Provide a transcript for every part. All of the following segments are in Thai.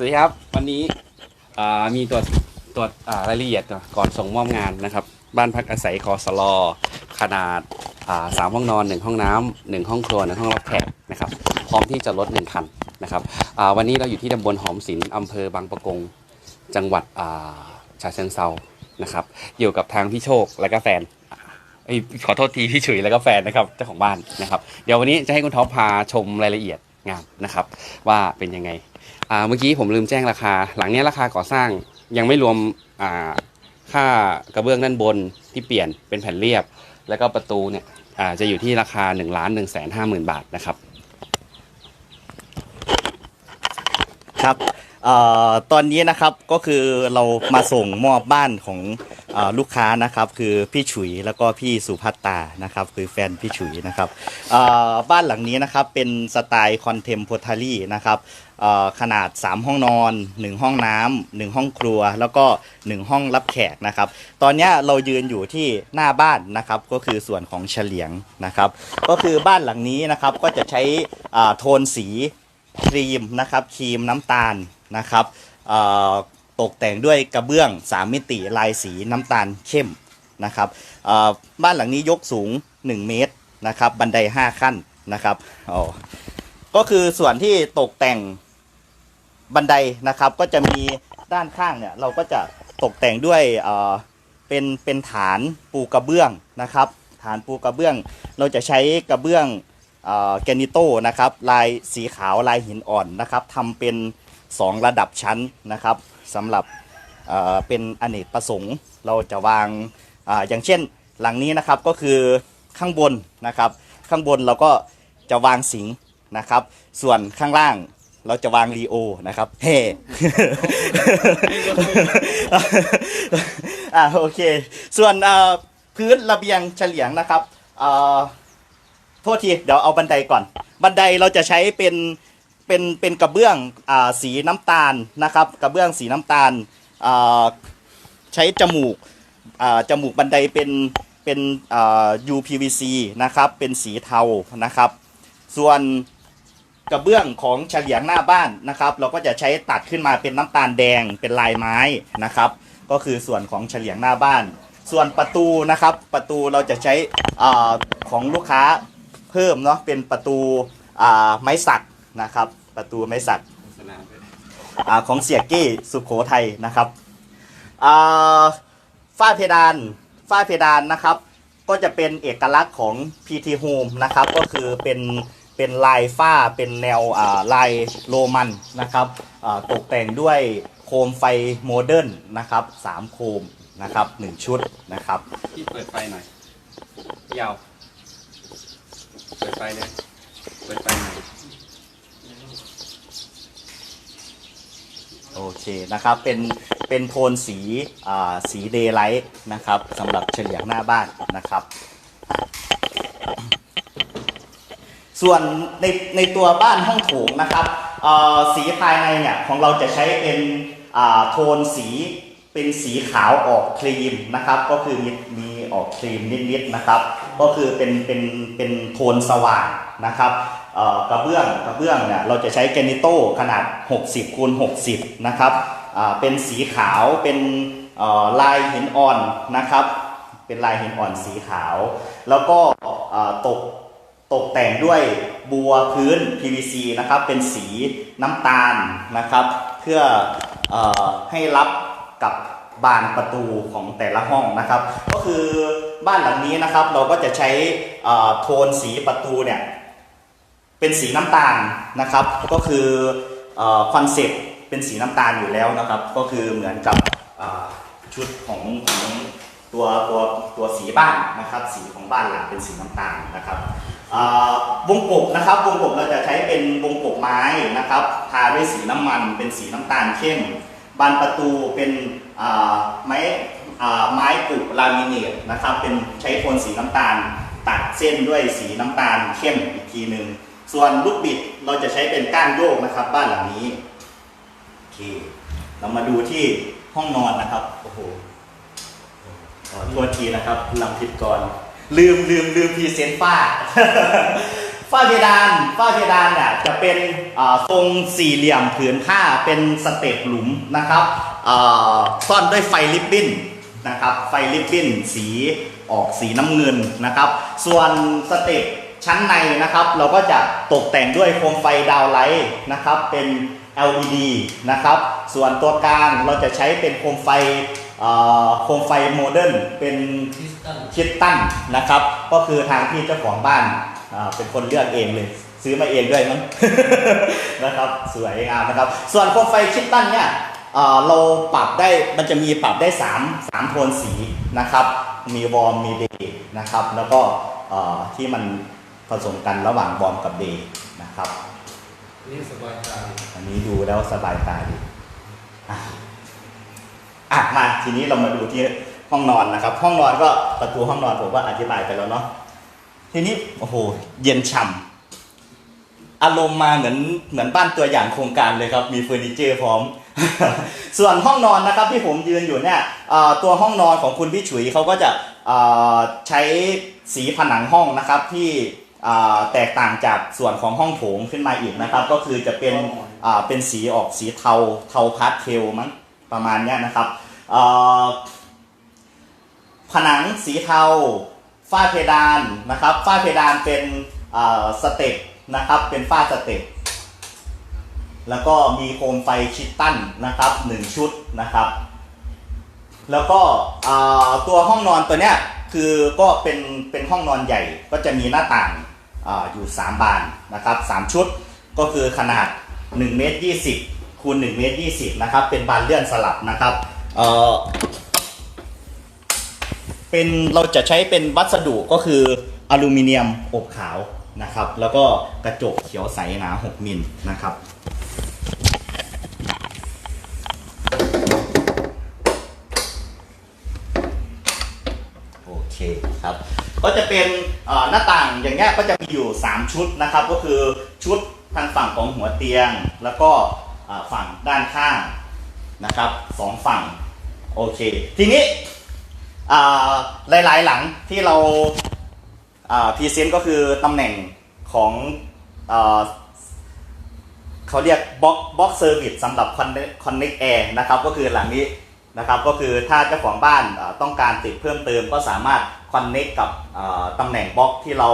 สวัสดีครับ วันนี้มีตรวจตรวจรายละเอียดก่อนส่งมอบงานนะครับ บ้านพักอาศัยคอสลอขนาดสามห้องนอนหนึ่งห้องน้ำหนึ่งห้องครัวหนึ่งห้องรับแขกนะครับพร้อมที่จะลดหนึ่งคันนะครับวันนี้เราอยู่ที่ตำบลหอมศิลป์อำเภอบางปะกง จังหวัดอ่าเชิงเซานะครับอยู่กับทางพี่โชคและก็แฟนอขอโทษทีพี่ฉุยแล้วก็แฟนนะครับเจ้าของบ้านนะครับ เดี๋ยววันนี้จะให้คุณท็อปพาชมรายละเอียดงานนะครับ ว่าเป็นยังไง เมื่อกี้ผมลืมแจ้งราคา หลังเนี้ยราคาก่อสร้างยังไม่รวมค่ากระเบื้องด้านบนที่เปลี่ยนเป็นแผ่นเรียบ แล้วก็ประตูเนี่ยจะอยู่ที่ราคา1นึ่งล้านหนึ่งแสนห้าหมื่นบาทนะครับ ครับ เอ่อตอนนี้นะครับก็คือเรามาส่งมอบบ้านของเออลูกค้านะครับคือพี่ฉุยแล้วก็พี่สุภัตตานะครับคือแฟนพี่ฉุยนะครับเอ่อบ้านหลังนี้นะครับเป็นสไตล์คอนเทมโพทารี่นะครับเอ่อขนาด 3 ห้องนอน 1 ห้องน้ำ1ห้องครัว แล้วก็ 1 ห้องรับแขกนะครับตอนเนี้ยเรายืนอยู่ที่หน้าบ้านนะครับก็คือส่วนของเฉลียงนะครับก็คือบ้านหลังนี้นะครับก็จะใช้อ่าโทนสี ครีมนะครับครีมน้ำตาล นะครับตกแต่งด้วยกระเบื้อง 3 มิติลายสีน้ำตาลเข้มนะครับบ้านหลังนี้ยกสูง 1 เมตรนะครับบันได 5 ขั้นนะครับอ๋อก็คือส่วนที่ตกแต่งบันไดนะครับก็จะมีด้านข้างเนี่ยเราก็จะตกแต่งด้วยเเป็นเป็นฐานปูกระเบื้องนะครับ ฐานปูกระเบื้อง เราจะใช้กระเบื้องแกนิโตนะครับลายสีขาวลายหินอ่อนนะครับทำเป็น 2 ระดับชั้นนะครับสำหรับเป็นอเนกประสงค์เราจะวางอาอย่างเช่นหลังนี้นะครับก็คือข้างบนนะครับ ข้างบนเราก็จะวางสิงนะครับ ส่วนข้างล่างเราจะวางรีโอนะครับเฮ้อ่าโอเค ส่วนพื้นระเบียงเฉลียงนะครับโทษทีเดี๋ยวเอาบันไดก่อน บันไดเราจะใช้เป็น เป็นเป็นกระเบื้องอ่าสีน้ำตาลนะครับ กระเบื้องสีน้ำตาลอ่าใช้จมูกอ่าจมูกบันไดเป็นเป็นอ่า UPVC นะครับเป็นสีเทานะครับ ส่วนกระเบื้องของเฉลียงหน้าบ้านนะครับ เราก็จะใช้ตัดขึ้นมาเป็นน้ำตาลแดงเป็นลายไม้นะครับ ก็คือส่วนของเฉลียงหน้าบ้าน ส่วนประตูนะครับ ประตูเราจะใช้อาของลูกค้าเพิ่มเนาะเป็นประตูอ่าไม้สักนะครับ ประตูไม้สักอ่าของเสียกี้สุขโขทัยนะครับอ่าฝ้าเพดานฝ้าเพดานนะครับ ก็จะเป็นเอกลักษณ์ของ PT Home นะครับ ก็คือเป็นเป็นลายฝ้าเป็นแนวอ่าลายโรมันนะครับอ่าตกแต่งด้วยโคมไฟโมเดิร์นนะครับสามโคมนะครับหนึ่งชุดนะครับพี่เปิดไฟหน่อยยาวเปิดไฟเลยเปิดไฟหน่อย โอ เคนะครับเป็นเป็นโทนสีสีเดย์ไลท์นะครับสำหรับเฉลียงหน้าบ้านนะครับ ส่วนในในตัวบ้านห้องโถงนะครับสีภายในเนี่ยของเราจะใช้เป็นโทนสีเป็นสีขาวออกครีมนะครับ ก็คือมีมีออกครีมนิดๆนะครับ ก็คือเป็นเป็นเป็นโทนสว่างนะครับ กระเบื้องกระเบื้องเนี่ยเราจะใช้แกนิโต้ขนาด 60คูณ60 นะครับเป็นสีขาวเป็นลายหินอ่อนนะครับ เป็นลายหินอ่อนสีขาว แล้วก็ตกตกแต่งด้วยบัวพื้น PVC นะครับเป็นสีน้ำตาลนะครับ เพื่ออให้รับกับบานประตูของแต่ละห้องนะครับ ก็คือบ้านหลังนี้นะครับเราก็จะใช้โทนสีประตูเนี่ย เป็นสีน้ำตาลนะครับ ก็คือคอนเซ็ปต์เป็นสีน้ำตาลอยู่แล้วนะครับ ก็คือเหมือนกับชุดของของตัวตัวตัวสีบ้านนะครับ สีของบ้านหลังเป็นสีน้ำตาลนะครับวงกบนะครับวงกบเราจะใช้เป็นวงกบไม้นะครับทาด้วยสีน้ำมันเป็นสีน้ำตาลเข้มบานประตูเป็นไม้ไม้ปลูกลามิเนตนะครับเป็นใช้โทนสีน้ำตาล ตัดเส้นด้วยสีน้ำตาลเข้มอีกทีหนึ่ง ส่วนลูกบิดเราจะใช้เป็นก้านโยกนะครับ บ้านหลังนี้โอเค เรามาดูที่ห้องนอนนะครับโอ้โหขอโทษทีนะครับลำผิดก่อน ลืมลืมลืมพีเซนฝ้าฝ้าเพดานฝ้าเพดานเนี่ยจะเป็นอ่าทรงสี่เหลี่ยมผืนผ้าเป็นสเตปหลุมนะครับอ่าซ่อนด้วยไฟลิปบิ้นนะครับ ไฟลิปบิ้นสีออกสีน้ำเงินนะครับ ส่วนสเตป ชั้นในนะครับ เราก็จะตกแต่งด้วยโคมไฟดาวไลท์นะครับเป็น LED นะครับส่วนตัวกลางเราจะใช้เป็นโคมไฟอ่าโคมไฟโมเดิร์นเป็นคิดตั้งนะครับ ก็คือทางที่เจ้าของบ้านอ่าเป็นคนเลือกเองเลย ซื้อมาเองด้วยมั้งนะครับสวยงามนะครับ ส่วนโคมไฟคิดตั้งเนี่ยอ่าเราปรับได้มันจะมีปรับได้ 3 3โทนสีนะครับ มีวอร์มมีเดย์นะครับ แล้วก็อ่าที่มัน ผสมกันระหว่างวอร์มกับเดย์นะครับนี่สบายใจอันนี้ดูแล้วสบายตาดีอะอะมาทีนี้เรามาดูที่ห้องนอนนะครับ ห้องนอนก็ประตูห้องนอนผมว่าอธิบายไปแล้วเนาะทีนี้โอ้โหเย็นฉ่ำอารมณ์มาเหมือนเหมือนบ้านตัวอย่างโครงการเลยครับ มีเฟอร์นิเจอร์พร้อม ส่วนห้องนอนนะครับที่ผมยืนอยู่เนี่ยเอ่อตัวห้องนอนของคุณพี่ฉุยเขาก็จะเอ่อใช้สีผนังห้องนะครับที่เอ่อ แตกต่างจากส่วนของห้องโถงขึ้นมาอีกนะครับ ก็คือจะเป็นเป็นสีออกสีเทาเทาพาสเทลมั้งประมาณเนี้ยนะครับผนังสีเทาฝ้าเพดานนะครับฝ้าเพดานเป็นสเต็ปนะครับเป็นฝ้าสเต็ปแล้วก็มีโคมไฟชิดตั้นนะครับหนึ่งชุดนะครับ แล้วก็ตัวห้องนอนตัวเนี้ยคือก็เป็นเป็นห้องนอนใหญ่ก็จะมีหน้าต่าง ออยู่ 3 บานนะครับ3ชุดก็คือขนาด1เมตร20คูณ1เมตร20นะครับเป็นบานเลื่อนสลับนะครับเออเป็นเราจะใช้เป็นวัสดุก็คืออลูมิเนียมอบขาวนะครับแล้วก็กระจกเขียวใสหนา 6 มิลนะครับ ก็จะเป็นหน้าต่างอย่างเงี้ยก็จะมีอยู่ 3 ชุดนะครับ ก็คือชุดทางฝั่งของหัวเตียง แล้วก็ฝั่งด้านข้างนะครับสองฝั่งโอเค ทีนี้หลายๆหลังที่เราพรีเซนต์ก็คือตำแหน่งของอเขาเรียกบล็อกบล็อกเซอร์วิสสำหรับคอนคอนเน็กแอร์นะครับ ก็คือหลังนี้ นะครับก็คือถ้าเจ้าของบ้านอ่าต้องการติดเพิ่มเติมก็สามารถคอนเน็กกับอ่าตำแหน่งบล็อกที่เรา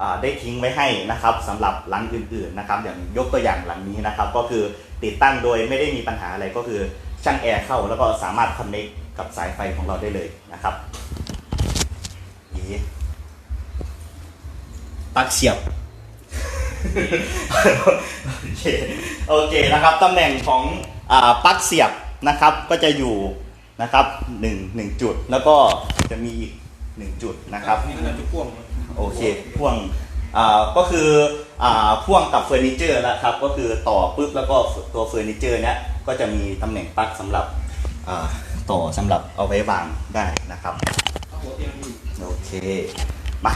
อ่าได้ทิ้งไว้ให้นะครับสำหรับหลังอื่นๆนะครับอย่างยกตัวอย่างหลังนี้นะครับ ก็คือติดตั้งโดยไม่ได้มีปัญหาอะไรก็คือช่างแอร์เข้าแล้วก็สามารถคอนเน็กกับสายไฟของเราได้เลยนะครับนี่ปลั๊กเสียบโอเคโอเคนะครับตำแหน่งของอ่าปลั๊กเสียบ นะครับก็จะอยู่นะครับหนึ่งหนึ่งจุด แล้วก็จะมีอีกหนึ่งจุดนะครับนี่มันจะพ่วงโอเคพ่วงอ่าก็คืออ่าพ่วงกับเฟอร์นิเจอร์แล้วครับ ก็คือต่อปุ๊บแล้วก็ตัวเฟอร์นิเจอร์เนี้ยก็จะมีตำแหน่งปลั๊กสำหรับอ่าต่อสำหรับเอาไว้วางได้นะครับเอาหัวเตียงอีกโอเคมา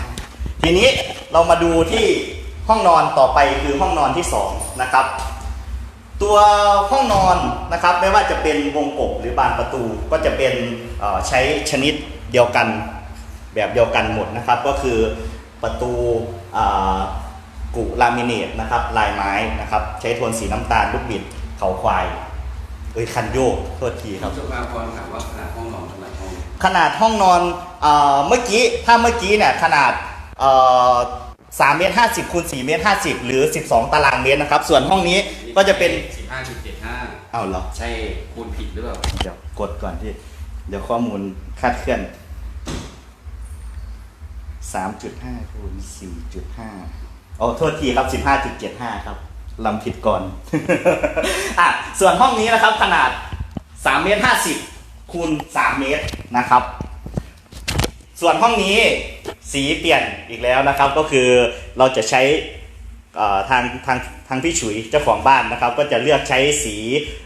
ทีนี้เรามาดูที่ห้องนอนต่อไปคือห้องนอนที่2นะครับ ตัวห้องนอนนะครับไม่ว่าจะเป็นวงกบหรือบานประตูก็จะเป็นเอ่อใช้ชนิดเดียวกันแบบเดียวกันหมดนะครับ ก็คือประตูอ่ากุลามิเนตนะครับลายไม้นะครับใช้โทนสีน้ำตาลลูกบิดเขาควายเอ้ยคันโยกโทษทีครับจุฬาพรถามว่าขนาดห้องนอนขนาดห้องขนาดห้องนอนเอ่อเมื่อกี้ถ้าเมื่อกี้เนี่ยขนาดเอ่อสามเมตรห้าสิบคูณสี่เมตรห้าสิบหรือสิบสองตารางเมตรนะครับส่วนห้องนี้ ก็จะเป็น สิบห้าจุดเจ็ดห้าเอาเหรอ ใช่คูณผิดหรือเปล่าเดี๋ยวกดก่อนที่ เดี๋ยวข้อมูลคลาดเคลื่อนสามจุดห้าคูณสี่จุดห้าโอ้โทษทีครับสิบห้าจุดเจ็ดห้าครับลำผิดก่อน อะ ส่วนห้องนี้นะครับ ขนาดสามเมตรห้าสิบคูณสามเมตรนะครับ ส่วนห้องนี้สีเปลี่ยนอีกแล้วนะครับ ก็คือเราจะใช้เอ่อ ทางทางทางพี่ฉุยเจ้าของบ้านนะครับ ก็จะเลือกใช้สี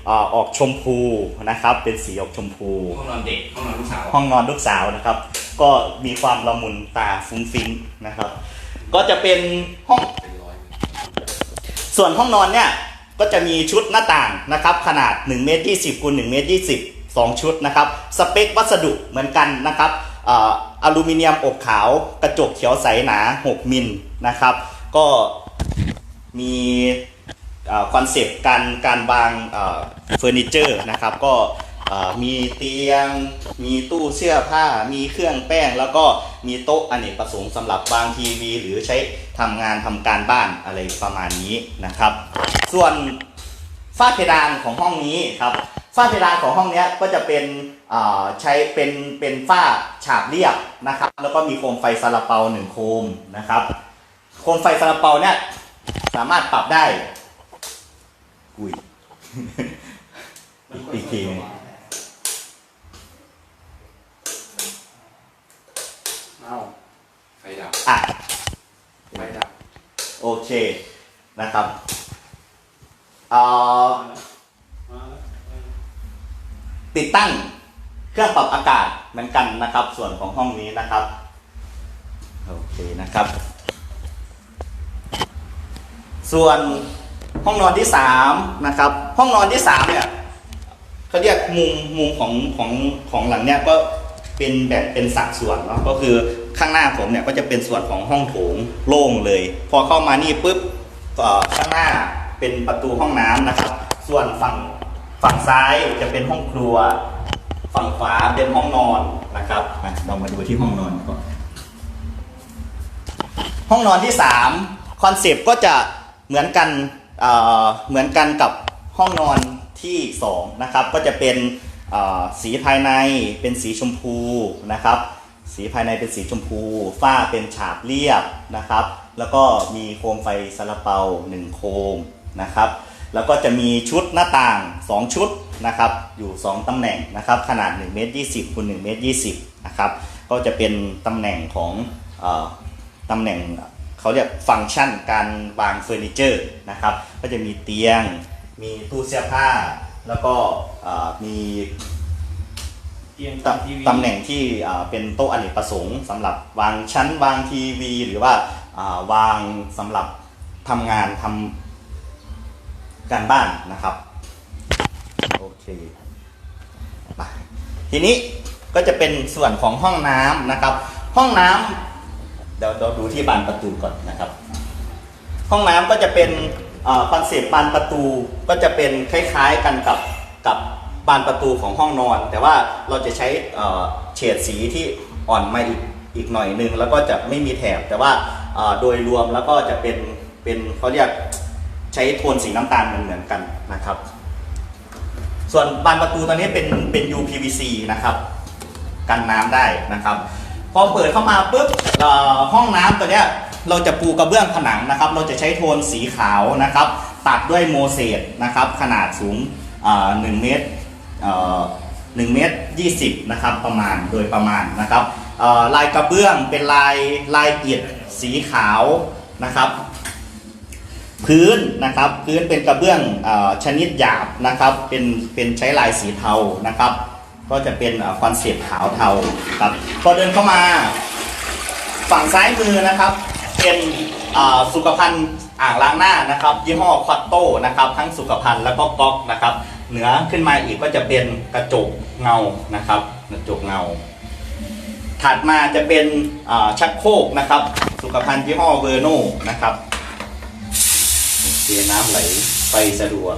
เอ่อออกชมพูนะครับ เป็นสีออกชมพู ห้องนอนเด็กห้องนอนลูกสาวห้องนอนลูกสาวนะครับ ก็มีความละมุนตาฟุ้งฟิ้งนะครับ ก็จะเป็นห้องเป็นร้อยส่วนห้องนอนเนี่ยก็จะมีชุดหน้าต่างนะครับ ขนาด1เมตร20คูณ1เมตร20 2 ชุดนะครับ สเปควัสดุเหมือนกันนะครับเอ่ออลูมิเนียมอบขาว กระจกเขียวใสหนา 6 มิลนะครับ ก็ มีคอนเซปต์การการวางเฟอร์นิเจอร์นะครับก็มีเตียง มีตู้เสื้อผ้า มีเครื่องแป้ง แล้วก็มีโต๊ะอเนกประสงค์สำหรับวางทีวี หรือใช้ทำงานทำการบ้านอะไรประมาณนี้นะครับ ส่วนฝ้าเพดานของห้องนี้ครับฝ้าเพดานของห้องนี้ก็จะเป็นใช้เป็นเป็นฝ้าฉาบเรียบนะครับ แล้วก็มีโคมไฟซาลาเปาหนึ่งโคมนะครับ โคมไฟซาลาเปาเนี่ยสามารถปรับได้อุ้ยอีกอีกทีหนึ่งเอาไฟดับอะไฟดับ โอเคนะครับเอ่อติดตั้งเครื่องปรับอากาศเหมือนกันนะครับ ส่วนของห้องนี้นะครับ โอเคนะครับ ส่วนห้องนอนที่สามนะครับ ห้องนอนที่สามเนี่ยเขาเรียกมุมมุมของของของหลังเนี่ยก็เป็นแบบเป็นสัดส่วนเนาะก็คือข้างหน้าผมเนี่ยก็จะเป็นส่วนของห้องโถงโล่งเลย พอเข้ามานี่ปุ๊บเอ่อข้างหน้าเป็นประตูห้องน้ำนะครับ ส่วนฝั่งฝั่งซ้ายจะเป็นห้องครัว ฝั่งขวาเป็นห้องนอนนะครับมาเรามาดูที่ห้องนอนก่อนห้องนอนที่3คอนเซปต์ก็จะ เหมือนกันเเหมือนกันกับห้องนอนที่2นะครับก็จะเป็นสีภายในเป็นสีชมพูนะครับ สีภายในเป็นสีชมพูฝ้าเป็นฉาบเรียบนะครับ แล้วก็มีโคมไฟซาลาเปา1โคมนะครับ แล้วก็จะมีชุดหน้าต่าง 2 ชุดนะครับอยู่ 2ตำแหน่งนะครับขนาด1เมตร20คูณ1เมตร20นะครับก็จะเป็นตำแหน่งของออตำแหน่ง เขาเรียกฟังก์ชันการวางเฟอร์นิเจอร์นะครับก็จะมีเตียง มีตู้เสื้อผ้า แล้วก็เอ่อมีเตียงตทีวีตำแหน่งที่อ่าเป็นโต๊ะอเนกประสงค์สำหรับวางชั้นวางทีวี หรือว่าอ่าวางสำหรับทำงานทำการบ้านนะครับโอเคไปทีนี้ก็จะเป็นส่วนของห้องน้ำนะครับ ห้องน้ำเดี๋ยวเราดูที่บานประตูก่อนนะครับ ห้องน้ำก็จะเป็นคอนเซปต์บานประตูก็จะเป็นคล้ายๆกันกับกับบานประตูของห้องนอน แต่ว่าเราจะใช้เฉดสีที่อ่อนมาอีกอีกหน่อยนึงแล้วก็จะไม่มีแถบแต่ว่าโดยรวมแล้วก็จะเป็นเป็นเขาเรียกใช้โทนสีน้ำตาลเหมือนเหมือนกันนะครับ ส่วนบานประตูตอนนี้เป็นเป็น UPVC นะครับ กันน้ำได้นะครับ พอเปิดเข้ามาปุ๊บห้องน้ำตัวเนี้ยเราจะปูกระเบื้องผนังนะครับ เราจะใช้โทนสีขาวนะครับ ตัดด้วยโมเสสนะครับ ขนาดสูงอ่า1เมตรเอ่อ1เมตร20นะครับประมาณโดยประมาณนะครับลายกระเบื้องเป็นลายลายเอิฐสีขาวนะครับ พื้นนะครับพื้นเป็นกระเบื้องอชนิดหยาบนะครับ เป็นเป็นใช้ลายสีเทานะครับ ก็จะเป็นคอนเซปต์ขาวเทาครับพอเดินเข้ามาฝั่งซ้ายมือนะครับ เป็นสุขภัณฑ์อ่างล้างหน้านะครับ ยี่ห้อคอตโต้นะครับ ทั้งสุขภัณฑ์แล้วก็ก๊อกนะครับ เหนือขึ้นมาอีกก็จะเป็นกระจกเงานะครับ กระจกเงา ถัดมาจะเป็นชักโครกนะครับ สุขภัณฑ์ยี่ห้อเวอร์โนนะครับเสียน้ำไหลไปสะดวก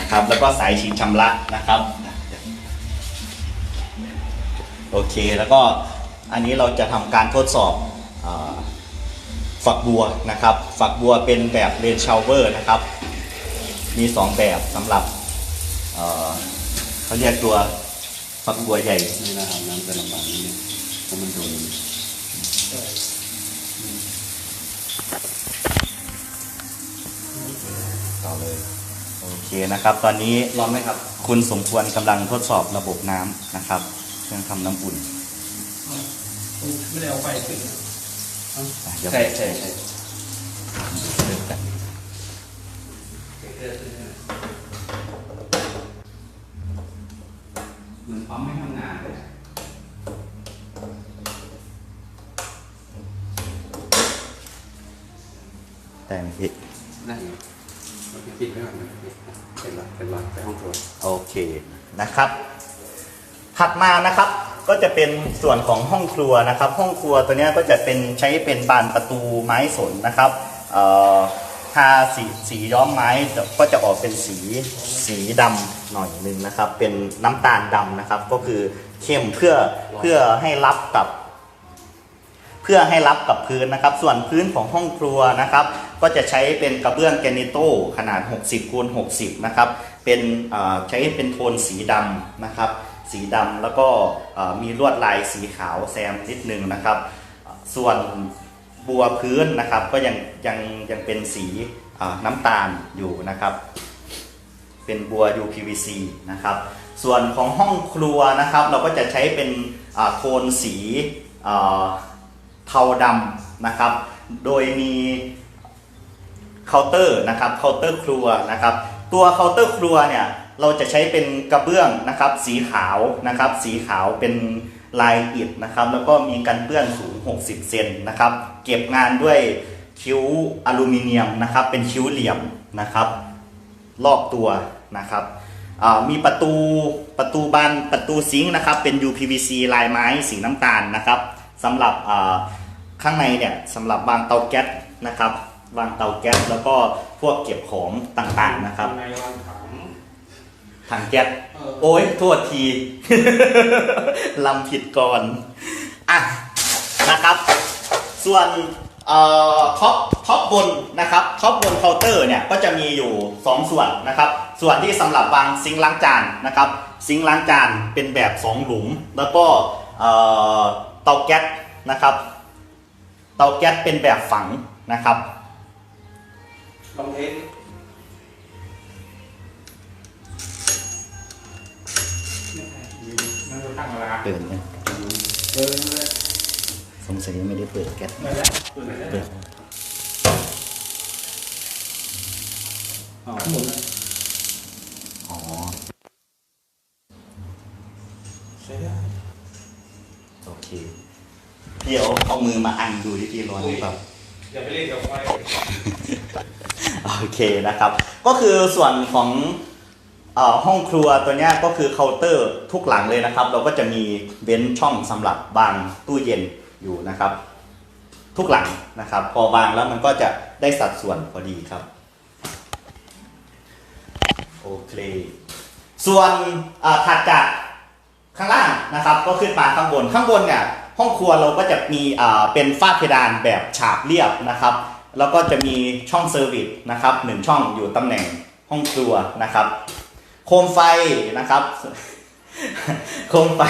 นะครับ แล้วก็สายฉีดชำระนะครับ โอเค แล้วก็อันนี้เราจะทำการทดสอบอาฝักบัวนะครับ ฝักบัวเป็นแบบเรนชาวเวอร์นะครับ มี 2 แบบสำหรับเอ่อเขาเรียกตัวฝักบัวใหญ่นี่นะครับน้ำจะลำบากนิดนึงเพราะมันโดนต่อเลย โอเคนะครับ ตอนนี้ร้อนไหมครับ คุณสมควรกำลังทดสอบระบบน้ำนะครับ เครื่องทำน้ำอุ่นไม่ได้เอาไฟขึ้นอะเดี๋ยวใช่ใช่ใช่เริ่มกันเหมือนปั๊มไม่ทำงานเลยได้ไหมพี่ได้อยู่โอเคปิดไว้ก่อนนะปิดเป็นหลักเป็นหลักไปห้องครัวโอเคนะครับ ถัดมานะครับก็จะเป็นส่วนของห้องครัวนะครับ ห้องครัวตัวนี้ก็จะเป็นใช้เป็นบานประตูไม้สนนะครับทาสีสีย้อมไม้ก็จะออกเป็นสีสีดำหน่อยหนึ่งนะครับ เป็นน้ำตาลดำนะครับ ก็คือเข้มเพื่อเพื่อให้รับกับ เพื่อให้รับกับพื้นนะครับ ส่วนพื้นของห้องครัวนะครับ ก็จะใช้เป็นกระเบื้องแกนิโต้ขนาด 60คูณ60 นะครับ เป็นใช้เป็นโทนสีดำนะครับ สีดำแล้วก็มีลวดลายสีขาวแซมนิดนึงนะครับ ส่วนบัวพื้นนะครับก็ยังยังยังเป็นสีน้ำตาลอยู่นะครับ เป็นบัว UPVC นะครับ ส่วนของห้องครัวนะครับ เราก็จะใช้เป็นโทนสีเทาดำนะครับ โดยมีเคาน์เตอร์นะครับเคาน์เตอร์ครัวนะครับ ตัวเคาน์เตอร์ครัวเนี่ย เราจะใช้เป็นกระเบื้องนะครับ สีขาวนะครับ สีขาวเป็นลายอิฐนะครับ แล้วก็มีกันเปื้อนสูง 60 เซนนะครับ เก็บงานด้วยคิ้วอลูมิเนียมนะครับ เป็นคิ้วเหลี่ยมนะครับรอบตัวนะครับมีประตูประตูบานประตูซิงค์นะครับ เป็น UPVC ลายไม้สีน้ำตาลนะครับสำหรับข้างในเนี่ยสำหรับวางเตาแก๊สนะครับ วางเตาแก๊สแล้วก็พวกเก็บของต่างๆนะครับในวันถา ถังแก๊สเออ โอ้ยโทษที ลำผิดก่อนอะนะครับ ส่วนเอ่อท็อปท็อปบนนะครับท็อปบนเคาน์เตอร์เนี่ยก็จะมีอยู่ 2 ส่วนนะครับ ส่วนที่สำหรับวางซิงค์ล้างจานนะครับซิงค์ล้างจานเป็นแบบ 2 หลุม แล้วก็เอ่อเตาแก๊สนะครับ เตาแก๊สเป็นแบบฝังนะครับ ลองเทส เวลาเปิดไหมเออสงสัยยังไม่ได้เปิดแก๊สไปแล้วเปิดแล้วเปิดอ๋อหมุนอ๋อใช้ได้โอเคพี่เอาเอามือมาอันดูที่พี่ร้อนหรือเปล่าอย่าไปเล่นกับไฟโอเคนะครับ ก็คือส่วนของเออ ห้องครัวตัวนี้ก็คือเคาน์เตอร์ทุกหลังเลยนะครับ เราก็จะมีเว้นช่องสำหรับบางตู้เย็นอยู่นะครับ ทุกหลังนะครับ พอวางแล้วมันก็จะได้สัดส่วนพอดีครับโอเคส่วนถัดจากข้างล่างนะครับก็ขึ้นมาข้างบนข้างบนเนี่ยห้องครัวเราก็จะมีเป็นฝ้าเพดานแบบฉาบเรียบนะครับ แล้วก็จะมีช่องเซอร์วิสนะครับหนึ่งช่องอยู่ตำแหน่งห้องครัวนะครับ โคมไฟนะครับ โคมไฟ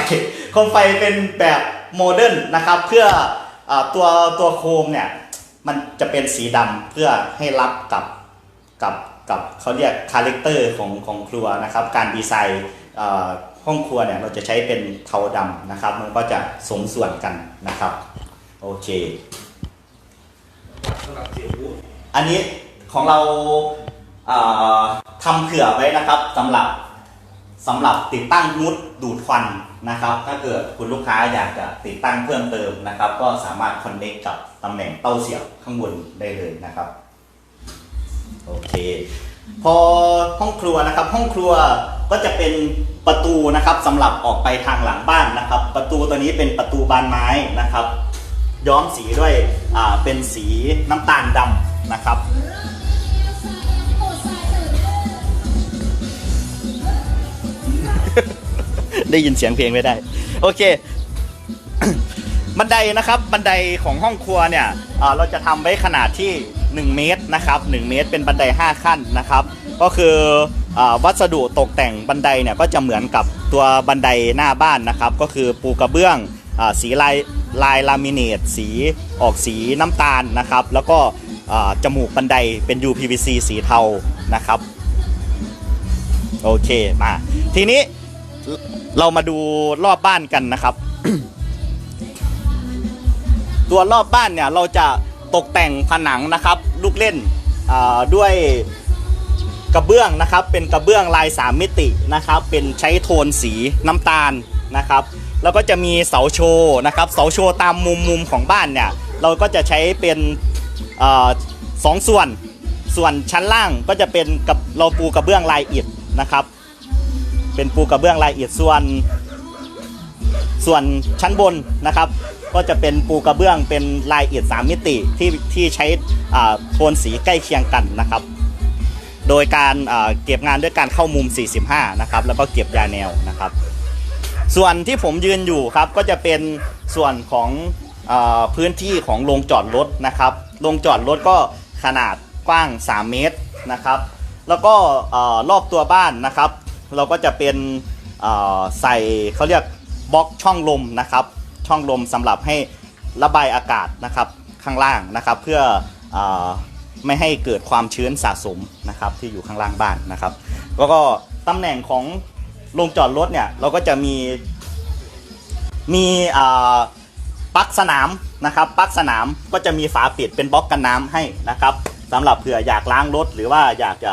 โคมไฟเป็นแบบโมเดิร์นนะครับ เพื่ออตัวตัวโคมเนี่ยมันจะเป็นสีดำเพื่อให้รับกับกับกับเขาเรียกคาแรคเตอร์ของของครัวนะครับ การดีไซน์ห้องครัวเนี่ยเราจะใช้เป็นเทาดำนะครับ มันก็จะสมส่วนกันนะครับ โอเค อันนี้ของเรา ทำเผื่อไว้นะครับสำหรับสำหรับติดตั้งมุดดูดควันนะครับ ถ้าเกิดคุณลูกค้าอยากจะติดตั้งเพิ่มเติมนะครับ ก็สามารถคอนเน c t กับตำแหน่งเต้าเสียบข้างบนได้เลยนะครับโอเค พอห้องครัวนะครับ ห้องครัวก็จะเป็นประตูนะครับสำหรับออกไปทางหลังบ้านนะครับ ประตูตัวนี้เป็นประตูบานไม้นะครับ ย้อมสีด้วยเป็นสีน้ำตาลดำนะครับ ได้ยินเสียงเพลงไม่ได้ โอเค บันไดนะครับ บันไดของห้องครัวเนี่ยเเราจะทำไว้ขนาดที่ 1 เมตรนะครับ 1 เมตรเป็นบันได 5 ขั้นนะครับ ก็คืออวัสดุตกแต่งบันไดเนี่ยก็จะเหมือนกับตัวบันไดหน้าบ้านนะครับ ก็คือปูกระเบื้องอสีลายลายลามิเนตสีออกสีน้ำตาลนะครับ แล้วก็จมูกบันไดเป็น UPVC สีเทานะครับ โอเคมา ทีนี้ เรามาดูรอบบ้านกันนะครับ ตัวรอบบ้านเนี่ยเราจะตกแต่งผนังนะครับ ลูกเล่นด้วยกระเบื้องนะครับ เป็นกระเบื้องลายสามมิตินะครับ เป็นใช้โทนสีน้ำตาลนะครับ แล้วก็จะมีเสาโชว์นะครับเสาโชว์ตามมุมมุมของบ้านเนี่ยเราก็จะใช้เป็นอสองส่วนส่วนชั้นล่างก็จะเป็นกับเราปูกระเบื้องลายอิฐนะครับ เป็นปูกระเบื้องลายเอิฐส่วน ส่วนชั้นบนนะครับ ก็จะเป็นปูกระเบื้องเป็นลายเอิฐสามมิติที่ที่ใช้อโทนสีใกล้เคียงกันนะครับ โดยการเก็บงานด้วยการเข้ามุม 45 นะครับ แล้วก็เก็บยาแนวนะครับ ส่วนที่ผมยืนอยู่ครับก็จะเป็นส่วนของอพื้นที่ของโรงจอดรถนะครับโรงจอดรถก็ขนาดกว้าง 3 เมตรนะครับ แล้วก็รอบตัวบ้านนะครับ เราก็จะเป็นใส่เขาเรียกบล็อกช่องลมนะครับ ช่องลมสำหรับให้ระบายอากาศนะครับข้างล่างนะครับ เพื่ออไม่ให้เกิดความชื้นสะสมนะครับที่อยู่ข้างล่างบ้านนะครับ แล้วก็ตำแหน่งของโรงจอดรถเนี่ยเราก็จะมีมีปลั๊กสนามนะครับปลั๊กสนามก็จะมีฝาปิดเป็นบล็อกกันน้ำให้นะครับสำหรับเผื่ออยากล้างรถหรือว่าอยากจะ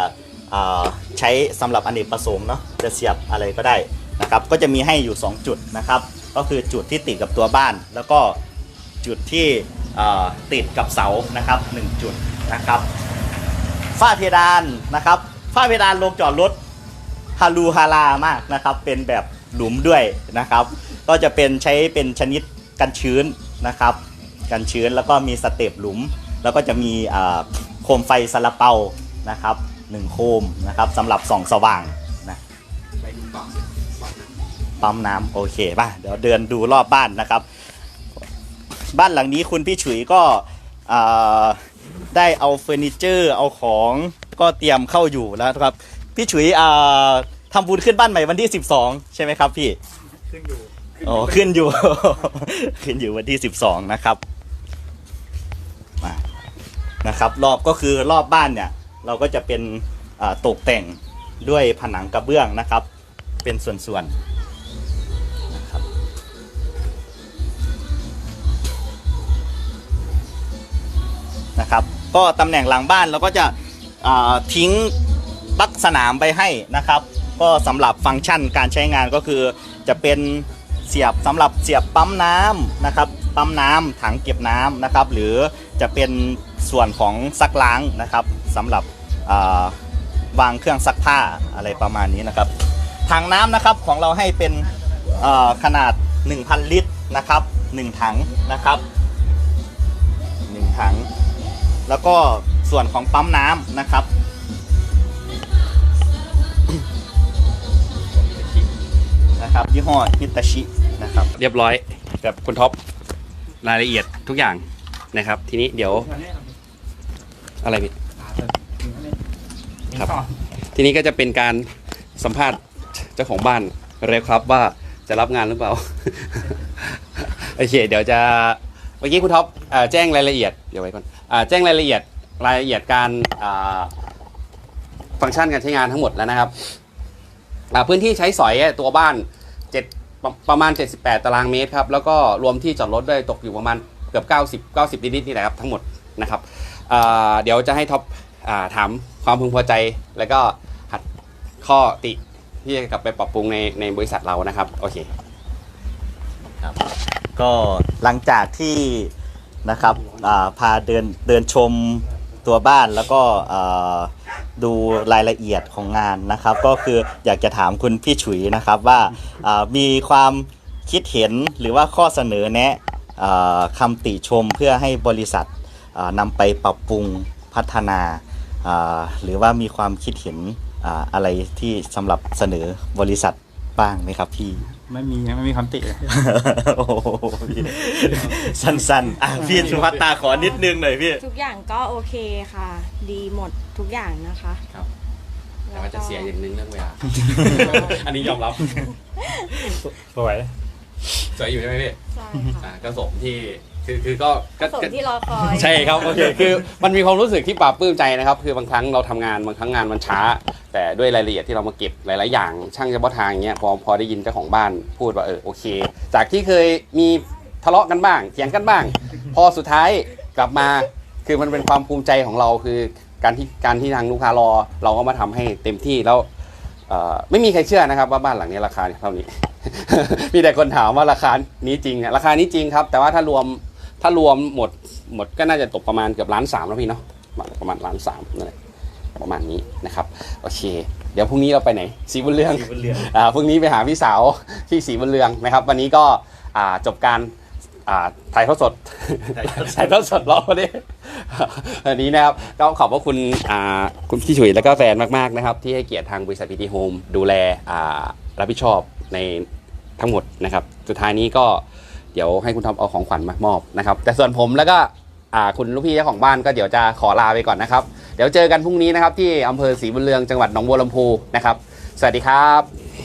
ใช้สำหรับอเนกประสงค์เนาะจะเสียบอะไรก็ได้นะครับ ก็จะมีให้อยู่ 2 จุดนะครับ ก็คือจุดที่ติดกับตัวบ้าน แล้วก็จุดที่ติดกับเสานะครับหนึ่งจุดนะครับฝ้าเพดานนะครับฝ้าเพดานลงจอดรถฮารูฮารามากนะครับ เป็นแบบหลุมด้วยนะครับ ก็จะเป็นใช้เป็นชนิดกันชื้นนะครับ กันชื้นแล้วก็มีสเตปหลุม แล้วก็จะมีโคมไฟซาลาเปานะครับ หนึ่งโคมนะครับสำหรับส่องสว่างนะไปดูปั๊มปั๊มปั๊มน้ำโอเคป่ะเดี๋ยวเดินดูรอบบ้านนะครับ บ้านหลังนี้คุณพี่ฉุยก็อ่าได้เอาเฟอร์นิเจอร์เอาของก็เตรียมเข้าอยู่แล้วครับพี่ฉุยอ่าทำบุญขึ้นบ้านใหม่วันที่ 12 ใช่ไหมครับพี่ขึ้นอยู่อ๋อขึ้นอยู่ ขึ้นอยู่วันที่ 12 นะครับมานะครับ รอบก็คือรอบบ้านเนี่ย เราก็จะเป็นตกแต่งด้วยผนังกระเบื้องนะครับ เป็นส่วนๆนะครับนะครับ ก็ตำแหน่งหลังบ้านเราก็จะทิ้งปลั๊กสนามไปให้นะครับ ก็สำหรับฟังก์ชันการใช้งานก็คือจะเป็นเสียบสำหรับเสียบปั๊มน้ำนะครับปั๊มน้ำถังเก็บน้ำนะครับ หรือจะเป็นส่วนของซักล้างนะครับสำหรับ วางเครื่องซักผ้าอะไรประมาณนี้นะครับถังน้ำนะครับของเราให้เป็นเอ่อขนาด 1,000 ลิตรนะครับ1ถังนะครับ1ถัง แล้วก็ส่วนของปั๊มน้ำนะครับนะครับยี่ห้อฮิตาชินะครับเรียบร้อยแบบคุณท็อปรายละเอียดทุกอย่างนะครับ ทีนี้เดี๋ยวอะไรพี่ ครับ ทีนี้ก็จะเป็นการสัมภาษณ์เจ้าของบ้านเลยครับว่าจะรับงานหรือเปล่า โอเค เดี๋ยวจะเมื่อกี้คุณท็อปเอ่อแจ้งรายละเอียดเดี๋ยวไว้ก่อนอ่าแจ้งรายละเอียดรายละเอียดการอ่าฟังก์ชันการใช้งานทั้งหมดแล้วนะครับอ่าพื้นที่ใช้สอยตัวบ้านเจ็ดประประมาณ 78 ตารางเมตรครับ แล้วก็รวมที่จอดรถด้วยตกอยู่ประมาณเกือบ 90 90นิดๆนี่แหละครับทั้งหมดนะครับอ่าเดี๋ยวจะให้ท็อปอ่าถาม ความพึงพอใจ แล้วก็หัดข้อติที่จะกลับไปปรับปรุงในในบริษัทเรานะครับ โอเค ครับก็หลังจากที่นะครับอ่าพาเดินเดินชมตัวบ้านแล้วก็อ่าดูรายละเอียดของงานนะครับ ก็คืออยากจะถามคุณพี่ฉุยนะครับว่าอ่ามีความคิดเห็นหรือว่าข้อเสนอแนะอ่าคำติชมเพื่อให้บริษัทอ่านำไปปรับปรุงพัฒนา หรือว่ามีความคิดเห็นอ่าอะไรที่สำหรับเสนอบริษัทบ้างไหมครับพี่ไม่มีไม่มีคำติเลยโอ้โหพี่สั้นๆอะพี่สุภัตตาขอนิดนึงหน่อยพี่ ทุกอย่างก็โอเคค่ะ ดีหมดทุกอย่างนะคะครับแต่ว่าจะเสียอย่างหนึงเรื่องเวลาใช่อันนี้ยอมรับสวยสวยอยู่ใช่ไหมพี่ใช่ค่ะอ่าก็สมที่ คือคือก็ก็สมก็ ที่รอคอย ใช่ครับโอเคคือมันมีความรู้สึกที่ปลาบปลื้มใจนะครับ คือบางครั้งเราทำงานบางครั้งงานมันช้า แต่ด้วยรายละเอียดที่เรามาเก็บหลาย ๆ อย่าง ช่างเฉพาะทางเงี้ยพอพอได้ยินเจ้าของบ้านพูดว่าเออโอเค จากที่เคยมีทะเลาะกันบ้างเถียงกันบ้าง พอสุดท้ายกลับมาคือมันเป็นความภูมิใจของเราคือการที่การที่ทางลูกค้ารอ เราก็มาทำให้เต็มที่แล้วเอ่อไม่มีใครเชื่อนะครับ ว่าบ้านหลังนี้ราคาเท่านี้ มีแต่คนถามว่าราคานี้จริงอะราคานี้จริงครับ แต่ว่าถ้ารวม ถ้ารวมหมดหมดก็น่าจะตกประมาณเกือบล้านสามแล้วพี่เนาะประมาณล้านสามนั่นแหละประมาณนี้นะครับโอเค เดี๋ยวพรุ่งนี้เราไปไหนสีบุญเรืองสีบุญเรืองอ่าพรุ่งนี้ไปหาพี่สาวที่สีบุญเรืองนะครับ วันนี้ก็อ่าจบการอ่าถ่ายทอดสดถ่ายทอดสดรอวันนี้วันนี้นะครับก็ขอบพระคุณอ่าคุณพี่ฉุยแล้วก็แฟนมากๆนะครับ ที่ให้เกียรติทางบริษัทพีทีโฮมดูแลอ่ารับผิดชอบในทั้งหมดนะครับ สุดท้ายนี้ก็ เดี๋ยวให้คุณทอมเอาของขวัญมามอบนะครับ แต่ส่วนผมแล้วก็คุณลูกพี่เจ้าของบ้านก็เดี๋ยวจะขอลาไปก่อนนะครับ เดี๋ยวเจอกันพรุ่งนี้นะครับที่อำเภอศรีบุญเรืองจังหวัดหนองบัวลำพูนะครับ สวัสดีครับ